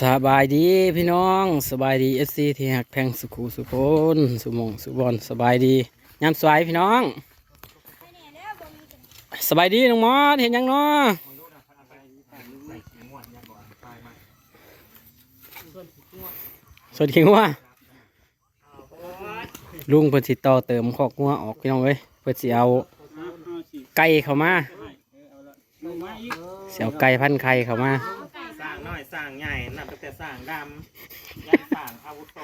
สบายดีพี่น้องสบายดีเอฟซีที่หักแพงสุขูสุคนสุมงสุบอลสบายดียามสวยพี่น้อง สบายดีน้องมอสเห็นยังเนาะสวัสดีงัวลุงเพิ่นสิต่อเติมขอกงัวออกพี่น้องเอ้ยเพิ่นสิเอาไก่เข้ามาเสิเอาไก่พันไข่เข้ามา สร้างน้อยสร้างใหญ่นับตั้งแต่สร้างดำยันสร้างอาวุโส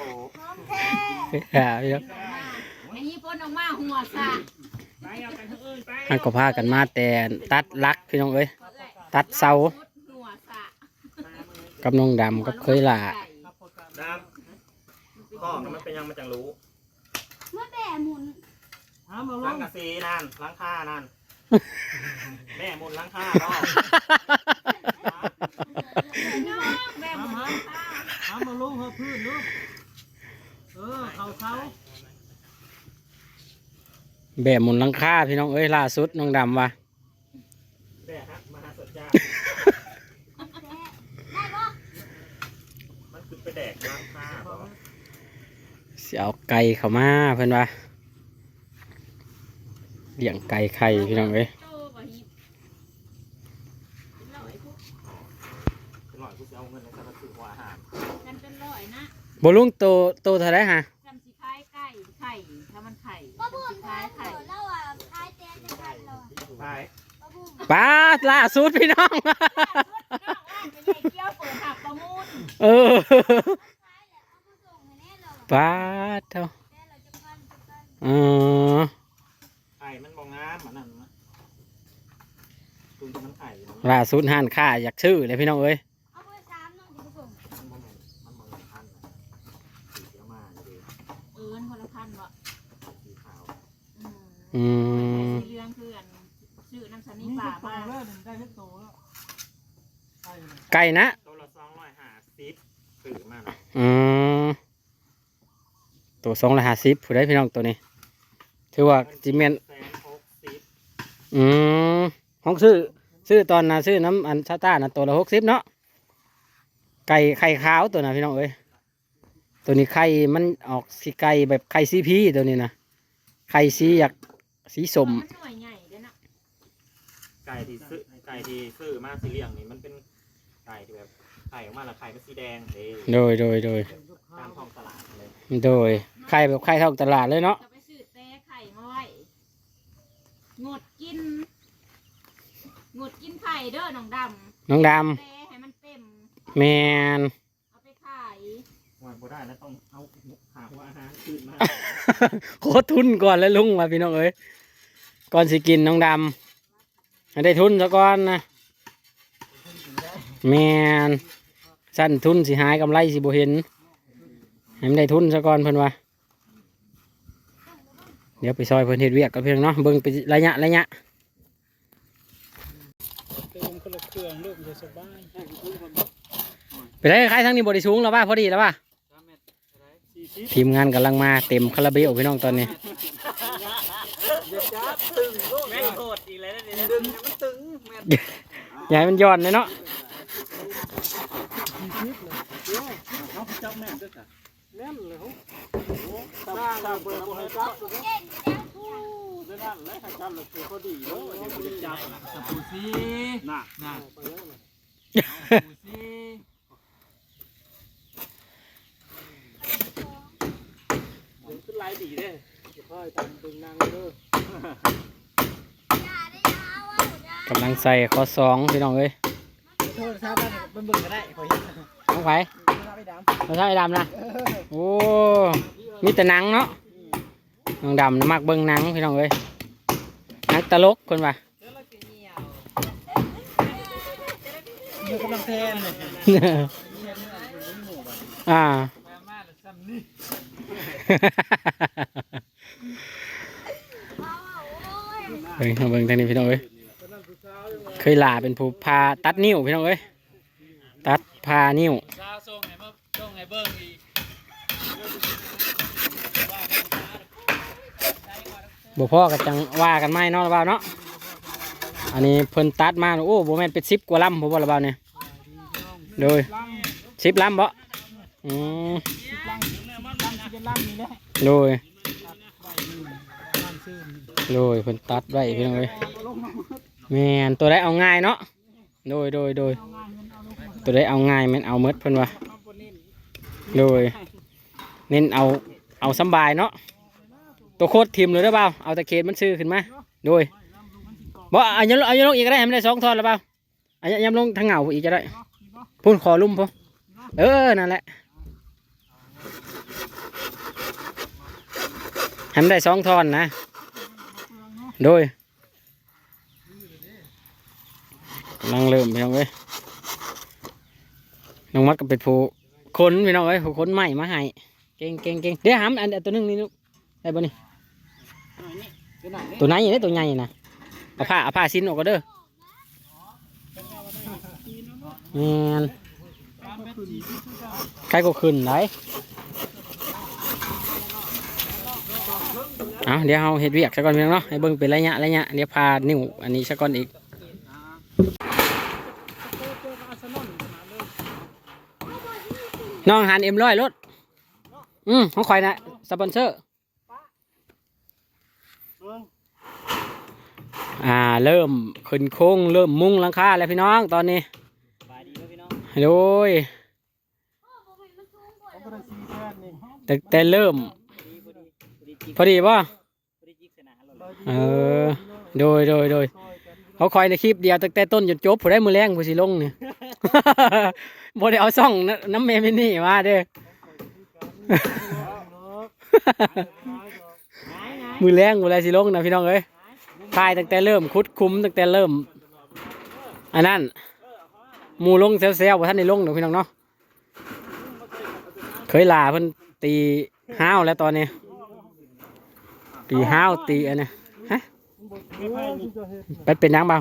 อ่าพี่น้องอันนี้พ่นออกมาหัวซะไปเอากันทั้งอื่นไปมันก็พากันมาแต่ตัดลักพี่น้องเอ้ยตัดเสาหัวซะกับน้องดำกับเคยหล่าดำข้อมันเป็นยังมันจังรู้เมื่อแต่หมุนล้างกระซีนั่นล้างค่านั่นแม่มุนล้างค่าเนาะ แม่หมดทำมาลูกเขาพื้นลูกเออเขาเขาแบบหมุนหลังคาพี่น้องเอ้ยล่าสุดน้องดำว่าแม่ฮะมหาสัจจาได้ปะมันคือไปแดกล้างคาบ่เสียเอาไก่เข้ามาเพิ่อนว่าเลี้ยงไก่ไข่พี่น้องเอ้ย โตกว่าฮิปร้อยพวก เป็นหน่อยกูจะเอาเงินในสารสื่อหัวอาหาร กันเป็นร้อยนะ บ่ลุงโตโตเท่าไรฮะจำสิคล้ายไก่ไข่ถ้ามันไข่ป้าบุญคล้ายทายไข่เถอะเราอะทายเต้นจะกันเราอะไปป้าบุญป้าดล่าสุดพี่น้องน้องว่าไม่ใช่เกี้ยวเปิดหักประมูลเออทายแหละเอามาส่งให้แน่เราป้าดเท่าแน่เราจะกันจะกันเออไข่มันบ่งามเหมือนนั่นนะคุณจะมันไข่อยู่นะล่าสุดห้านค้าอยากชื่อเลยพี่น้องเอ้ย เอาไปสามน้องจะส่ง มันบ่แม่นมันบ่แม่นพันธุ์นะสีเขียวมาเลย เอินคนละพันบ่ สีขาว อืมอืมสีเหลืองคืออันชื่อน้ำสันนินี่ป่าจะโตมาแล้วถึงได้ที่โตแล้วใช่เลยไก่นะตัวละสองร้อยห้าสิบสื่อมาหน่อยอืมตัวสองร้อยห้าสิบผู้ใดพี่น้องตัวนี้ ถือว่าจิเมนแสนหกสิบอืมห้องซื้อซื้อตอนน่ะซื้อน้ำอันชาต้าน่ะตัวละหกสิบเนาะไก่ไข่ขาวตัวน่ะพี่น้องเอ้ยตัวนี้ไข่มันออกสีไก่แบบไข่ซีพีตัวนี้นะไข่สีอยาก สีสมนหน่วยใหญ่เด้อนะไก่ที่ซื้อไก่ที่ซื้อมาสีเหลืองนี่มันเป็นไก่ที่แบบไข่ออกมาแล้วไข่เป็นสีแดงเลยโดยโดยโดยตามท้องตลาดเลยโดยไข่แบบไข่ทองตลาดเลยเนาะจะไปซื้อแต่ไข่มาไว้งดกินงดกินไข่เด้อน้องดน้องดำแต่ให้มันเต็มำแมนเอาไปขายวันบ่ได้แล้วต้องเอา หาหัวอาหารขึ้นมาโคตรทุนก่อนเลยลุงมาพี่น้องเอ้ยก่อนสิกินน้องดำให้ได้ทุนซะก่อนนะแมนสั้นทุนสิหายกำไรสิบ่เห็นให้มันได้ทุนซะก่อนเพิ่นว่าเดี๋ยวไปซอยเพิ่นเฮ็ดเวียกกับเพิ่นเนาะเบิ่งไประยะระยะเติมคนละเครื่องลูกจะสบายไปได้คล้ายทั้งนี้บริสูงแล้วป่ะพอดีแล้วป่ะสี่สิบ ทีมงานกำลังมาเต็มคาราเบลพี่น้องตอนนี้จับตึงลูกแม่งโคตรอีกแล้วเนี่ยดึงมันตึงแม่อย่าให้มันย้อนเลยเนาะเขาจับแม่ด้วยกันแน่นเลยเขาสร้างสร้างเบอร์ให้จับ เก่งจะได้ทุก ได้นั่น เลยให้จับเลยคือพอดีเลยยังไม่ได้จับสปูซีน่ะน่ะสปูซีมันขึ้นลายดีเลยค่อยทำตึงนางเด้ออย่าได้ยาวอะอย่ากำลังใส่ข้อสองพี่น้องเอ้ยโทษครับมันเบิ่งก็ได้ขอเห็นน้องไผ่ไม่ดเราใช่ดำนะโอ้มีแต่หนังเนาะน้องดำน่ะมักเบิ่งหนังพี่น้องเอ้ยหนังตลกคนว่าำอยู่กำลังแทนเลยอ่า มามาแล้วซ้ำนี่ เอาอะโอ้ยเบิ่งเบิ่งทางนี้พี่น้องเอ้ยเคยลาเป็นผู้พาตัดนิ้วพี่น้องเอ้ยตัดพานิ้วบิ่พ่อก็จังว่ากันไม่เนาะละบ่าวเนาะอันนี้เพิ่นตัดมาโอ้บ่แม่นเป็น10กว่าลำผมบ่ละบ่าวเนี่ยโดยสิบลำบ่อืม เป็นลังนี่แหละโดยโดยเพิ่นตัดไว้พี่น้องเอ้ยแม่นตัวใดเอาง่ายเนาะโดยโดยโดยตัวใดเอาง่ายแม่นเอาเมดเพิ่นว่าโดยเน้นเอาเอาสบายเนาะตัวโคตรทีมเลยได้อเปล่าเอาตะเคียนมันซื้อขึ้นมาโดยบ่เอายังเอายังลงอีกก็ได้ให้มันได้สองทอนแล้วเปล่าอายังยังลงทางเหงาอีกก็ได้พุ่นคอลุ่มพุ่นเออนั่นแหละ ให้มันได้สองท่อนนะ โดยลังเริ่มพี่น้องเว้ยน้องมัดก็เป็นผู้คนพี่น้องเว้ยผู้คนใหม่มาให้เก่งเก่งเก่งเดี๋ยวหามอันตัวหนึงนี่ลูกได้บ่นี่ตัวไหนเนี่ยตัวใหญ่นะเอาผ้าเอาผ้าชิ้นออกก็เด้อแมนใครก็ขึ้นได้ เอาเดี๋ยวเอาเห็ดเวียกซะก่อนเพียงเนาะให้เบิ่งเป็นระยะระยะเดี๋ยวพานิ้วอันนี้ซะก่อนอีกน้องหันเอ็มร้อยรถอืมของข่อยนะสปอนเซอร์อ่าเริ่มขึ้นโค้งเริ่มมุงลังคาแล้วพี่น้องตอนนี้บายดีเด้อพี่น้องโอ้ยด้สี่แสนนี่แต่แต่เริ่ม พอดีป่ะเออ โดยโดยโดยเขาคอยในคลิปเดียวตั้งแต่ต้นจนจบผู้ได้มือแรงผู้สิลงเนี่ยบ่ได้เอาซ่องน้ำเมมินี่มาเด้อมือแรงผู้ได้สิลงนะพี่น้องเอ้ยทายตั้งแต่เริ่มคุดคุ้มตั้งแต่เริ่ม อันนั้นหมูลงเซลล์ๆว่าท่านได้ลงเดี๋ยวพี่น้องเนาะเคยลาเพิ่นตีห้าวแล้วตอนนี้ ตีห้าวตีอันนี้ฮะไปเป็นนางเบา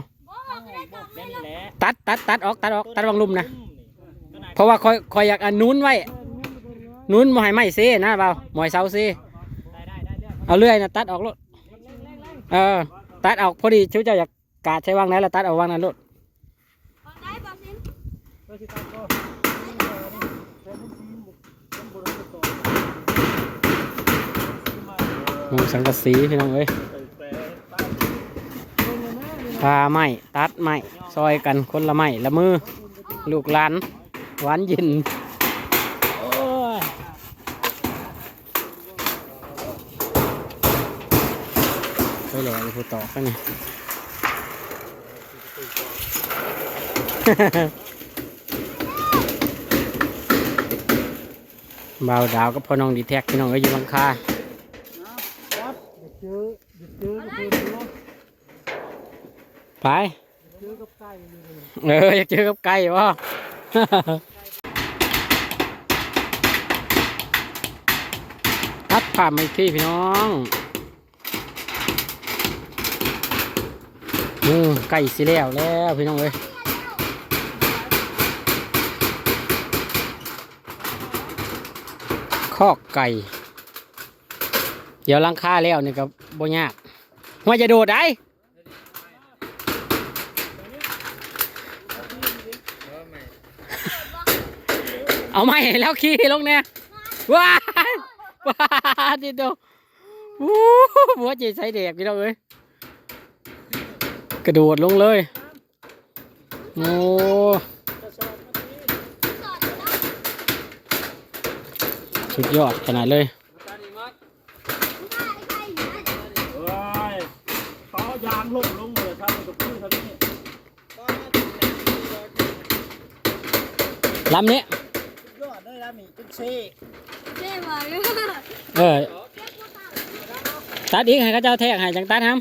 ตัดตัดตัดออกตัดออกตัดวางลุ่มนะเพราะว่าคอยคอยอยากอันนู้นไว้นู้นมอยไม่เซ่นะเบาหมอยเสาเซ่เอาเลื่อยนะตัดออกรถเออตัดออกพอดีชิวเจ้าอยากกาดใช้วางไหนแล้วตัดเอาวางนั้นรถ ได้บอกสิน มุงสังกะสีพี่น้องเอ้ยพาไม้ตัดไม้ซอยกันคนละไม้ละมือ ลูกหลาน หวานย็นโอ้ยไปแหล่เลยผู้ตอกกันนี่าวดาวก็พอน้องดีแท็กพี่น้องก็อยู่หลังคา ครับเจอเจอกับเพื่อนเนาะ ไปเอกับไก่อยู่เอออยากเจอกับไก่วะทัดผ่านมาอีกที่พี่น้องอืมไก่สิแล้วแล้วพี่น้องเอ้ยคอกไก่ เดี๋ยวหลังคาแล้วนี่ก็บ่ยากว่าจะโดดได้ เอาไม่แล้วขี่ลงเนี่ยว้าว้าดิโดวู้หัวใจใส่เด็กพี่น้องเอ้ยกระโดดลงเลยโอ้สุดยอดขนาดเลยต่อยางลงลงเลยครับมันกับพื้นเท่านี้ลำนี้ ยอดได้แล้วนี่ เป็นเซ่เจ๊บอกเลยเออตัดอีกให้เขาเจ้าแทกให้จังตัดครับ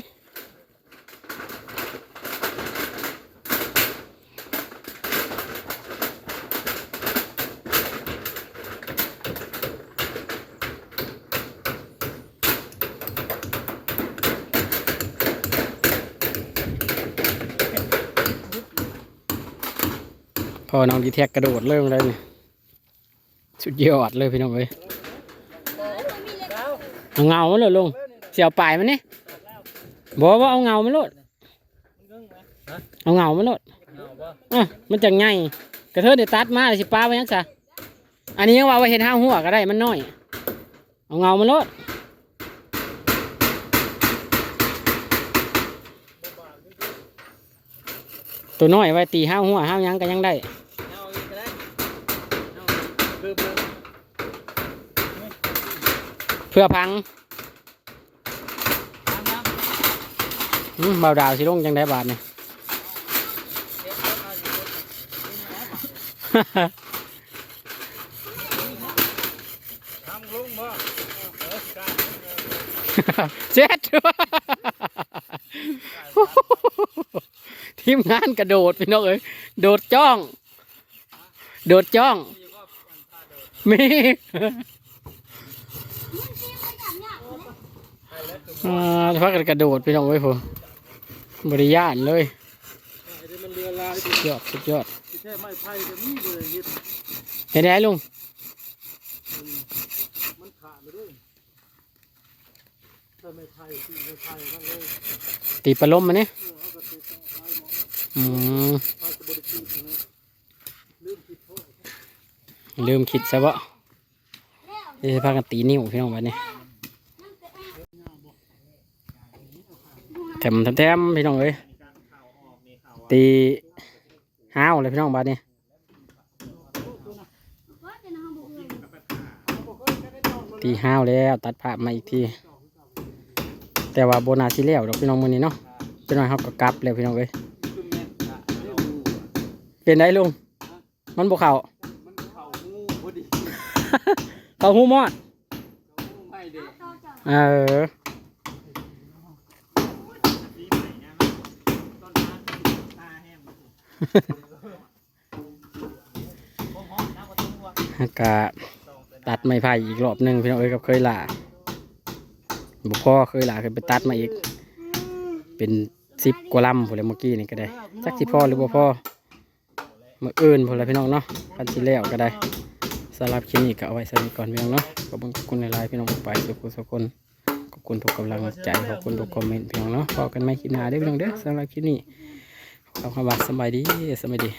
พอน้องดีแทกกระโดดเริ่มเลยนี่ สุดยอดเลยพี่น้องเอ้ยเอาเงามันเลยลุงเสียวปลายมันนี่บอกว่าเอาเงามันโลดเอาเงามันโลดอะมันจะไงกระเทยเดี๋ยวตัดมาเลยสิป้าไปยังซะอันนี้ยังว่าไว้เห็นห้าหัวก็ได้มันน้อย เอาเงามาโลดตัวน้อยไว้ตีห้าหัวห้าหยังก็ยังได้ เอาอีกก็ได้เอา เพื่อพังน้ำน้ำอืมเบาดาวสิลงจังได้บาทเนี่ยทำลุงบ่เจ็ดทีมงานกระโดดพี่น้องเอ้ยโดดจ้อง โดดจ้อง มีอ่าพักกันกระโดดพี่น้องเอ้ผมบริยานเลยไอ้ที่มันเรือลายสุดยอดสุดยอดเห็นไหมลุงมันขาดไปด้วยตีปลาล้มมาเนี่ยอืม ลืมคิดซะบ่เดี๋ยวพากันตีนิ้วพี่น้องวันนี้แถมแถมพี่น้องเอ้ยตีห้าวเลยพี่น้องบัดนี้ตีห้าวแล้วตัดภาพมาอีกที แต่ว่าโบนาซิเลี้วดอกพี่น้องมือนี้เนาะจะน้อยเขาก็กลับแล้วพี่น้องเอ้ยเป็นได้ลุงมันบ่เขา มันเข่างูพอดี เขาหูมอดงูไม่เด็กเออต้นน้ำตาแห้งบ่ฮ้อนน้ำประตูว่ะแล้วก็ตัดไม้ไผ่อีกรอบหนึ่งพี่น้องเอ้ยกับเคยหล่าบุพ่อเคยหล่าเคยไปตัดมาอีก เป็นสิบกว่าลำผมเลยเมื่อกี้นี่ก็ได้จักสิพ่อหรือบ่พ่อมาเอื่นผมเลยพี่น้องเนาะคันที่แล้วก็ได้สำหรับคลิปนี้ก็เอาไว้สนิทก่อนพี่น้องเนาะขอบคุณในไลน์พี่น้องไปสุขุสุกคนขอบคุณทุกกำลังใจขอบคุณทุกคอมเมนต์พี่น้องเนาะพอกันไม่คลิปหน้าเด้อพี่น้องเด้อสำหรับคลิปนี้ขอคำว่าสบายดีสบายดี